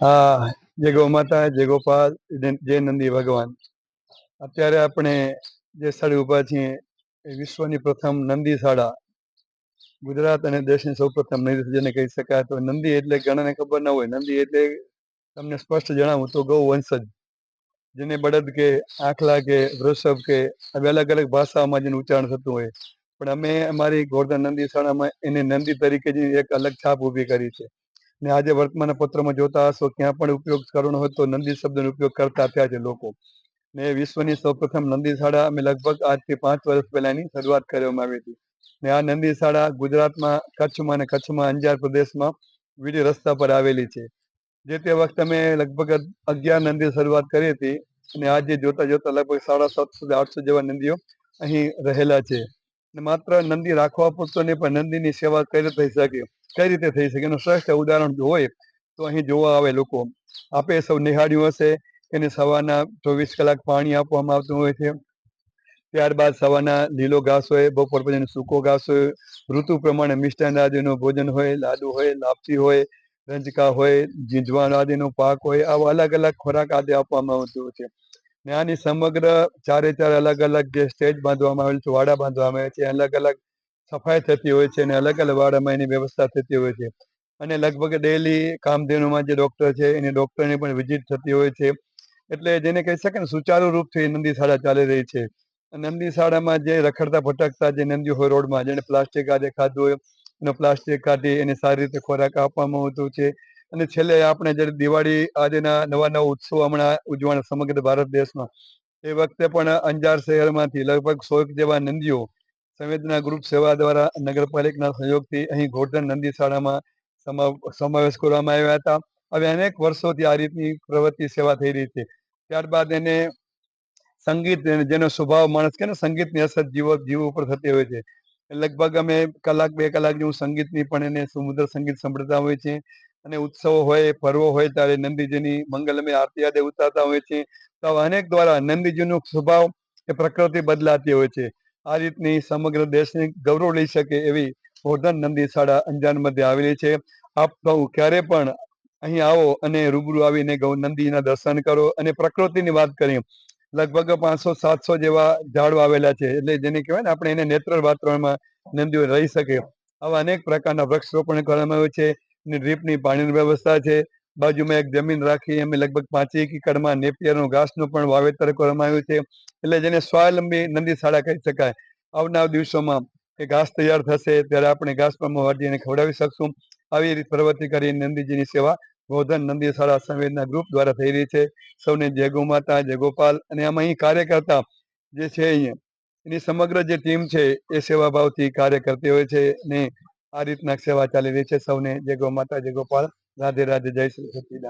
હા ગૌ માતા જય ગોપાલ જય નંદી ભગવાન. અત્યારે આપણે જે સ્થળે ઊભા છીએ, એ વિશ્વની પ્રથમ નંદી શાળા. ગુજરાત અને દેશની સૌ પ્રથમ નંદી જેને કહી શકાય. તો નંદી એટલે ઘણાને ખબર ના હોય. નંદી એટલે તમને સ્પષ્ટ જણાવું તો ગૌ વંશજ. જેને બળદ કે આખલા કે વૃષભ કે આવી અલગ અલગ ભાષાઓમાં જેનું ઉચ્ચારણ થતું હોય. પણ અમે અમારી ગોર્ધન નંદી શાળામાં એને નંદી તરીકે જ એક અલગ છાપ ઊભી કરી છે. ને આજે વર્તમાન પત્રમાં જોતા હશો ક્યાં પણ ઉપયોગ કરવાનો હોય તો નંદી શબ્દનો ઉપયોગ કરતા થયા છે લોકો. ને વિશ્વની સૌપ્રથમ નંદી શાળા અમે લગભગ આજથી પાંચ વર્ષ પહેલાની શરૂઆત કરવામાં આવી હતી. ને આ નંદી શાળા ગુજરાતમાં, કચ્છમાં અને કચ્છમાં અંજાર પ્રદેશમાં વીડી રસ્તા પર આવેલી છે. જે તે વખતે અમે લગભગ અગિયાર નંદી શરૂઆત કરી હતી અને આજે જોતા જોતા લગભગ સાડા સાતસો આઠસો જેવા નંદીઓ અહીં રહેલા છે. માત્ર નંદી રાખવા પૂરતો નહીં પણ નંદીની સેવા કરી થઈ શકે કઈ રીતે થઈ શકે? એનું શ્રેષ્ઠ ઉદાહરણ જો હોય તો અહીં જોવા આવે લોકો. આપે સૌ નિહાળ્યું હશે, એને સવારના ચોવીસ કલાક પાણી આપવામાં આવતું હોય છે. ત્યારબાદ સવારના લીલો ઘાસ હોય, બપોર પછી સૂકો ઘાસ હોય, ઋતુ પ્રમાણે મિષ્ટાન આદિનું ભોજન હોય, લાડુ હોય, લાપસી હોય, રંજકા હોય, જીંજવાણ આદિનો પાક હોય, આવા અલગ અલગ ખોરાક આદિ આપવામાં આવતું હોય છે. ને આની સમગ્ર ચારે ચાર અલગ અલગ જે સ્ટેજ બાંધવામાં આવેલ છે, વાડા બાંધવામાં આવે છે અલગ અલગ સફાઈ થતી હોય છે અને અલગ અલગ વાડામાં એની વ્યવસ્થા થતી હોય છે. અને લગભગ ડેલી કામધેનુમાં જે ડૉક્ટર છે, એની ડૉક્ટરની પણ વિઝિટ થતી હોય છે. એટલે જેને કહી શકે ને સુચારુ રૂપથી નંદી શાળા ચાલી રહી છે. નંદી શાળામાં જે રખડતા ભટકતા જે નંદીઓ હોય રોડમાં, જેને પ્લાસ્ટિક આજે ખાધું હોય, એનો પ્લાસ્ટિક કાઢી એને સારી રીતે ખોરાક આપવામાં આવતું છે. અને છેલ્લે આપણે જ્યારે દિવાળી આજના નવા નવા ઉત્સવ હમણાં ઉજવાના સમગ્ર ભારત દેશમાં, એ વખતે પણ અંજાર શહેરમાંથી લગભગ સો જેવા નંદીઓ સંવેદના ગ્રુપ સેવા દ્વારા નગરપાલિકાના સહયોગથી અહીં ગોર્ધન નંદી શાળામાં સમાવેશ કરવામાં આવ્યા હતા. હવે અનેક વર્ષોથી આ રીતની પ્રવૃત્તિ સેવા થઈ રહી છે. ત્યારબાદ એને સંગીત જેનો સ્વભાવ માણસ કે સંગીતની અસર જીવો, જીવ ઉપર થતી હોય છે. લગભગ અમે કલાક બે કલાક જેવું સંગીતની પણ એને સમુદ્ર સંગીત સાંભળતા હોય છે અને ઉત્સવો હોય, પર્વો હોય ત્યારે નંદીજીની મંગલમય આરતી યાદે ઉતારતા હોય છે તો અનેક દ્વારા નંદીજીનો સ્વભાવ એ પ્રકૃતિ બદલાતી હોય છે. આ રીતની સમગ્ર દેશની ગૌરવ લઈ શકે એવી ગોર્ધન નંદી શાળા અંજાર મધ્ય આવેલી છે. આપ ક્યારે પણ અહીં આવો અને રૂબરૂ આવીને ગૌ નંદીના દર્શન કરો અને પ્રકૃતિની વાત કરીએ. લગભગ પાંચસો, સાતસો જેવા ઝાડો આવેલા છે, એટલે જેને કહેવાય ને આપણે એને નેત્ર વાતાવરણમાં નંદીઓ રહી શકે. આવા અનેક પ્રકારના વૃક્ષ રોપણ કરવામાં આવ્યું છે ડ્રીપની પાણીની વ્યવસ્થા છે બાજુમાં એક જમીન રાખી અમે લગભગ પાંચેક એકડમાં નેપિયરનું ઘાસનું પણ વાવેતર કરવામાં આવ્યું છે. એટલે જેને સ્વાવલંબી નંદી શાળા કહી શકાય. આવનાર દિવસોમાં એ ઘાસ તૈયાર થશે, ત્યારે આપણે ઘાસ પણ વાટીને ખવડાવી શકશું. આવી રીતે પ્રવૃત્તિ કરી નંદીજીની સેવા ગોધન નંદી શાળા સંવેદના ગ્રુપ દ્વારા થઈ રહી છે. સૌને જય ગોમાતા જય ગોપાલ. અને આમાં અહીં કાર્યકર્તા જે છે અહીંયા, એની સમગ્ર જે ટીમ છે, એ સેવાભાવથી કાર્ય કરતી હોય છે ને આ રીતના સેવા ચાલી રહી છે. સૌને જય ગો માતા, જય ગોપાલ. રાધે રાધે જય શ્રી સચિદાન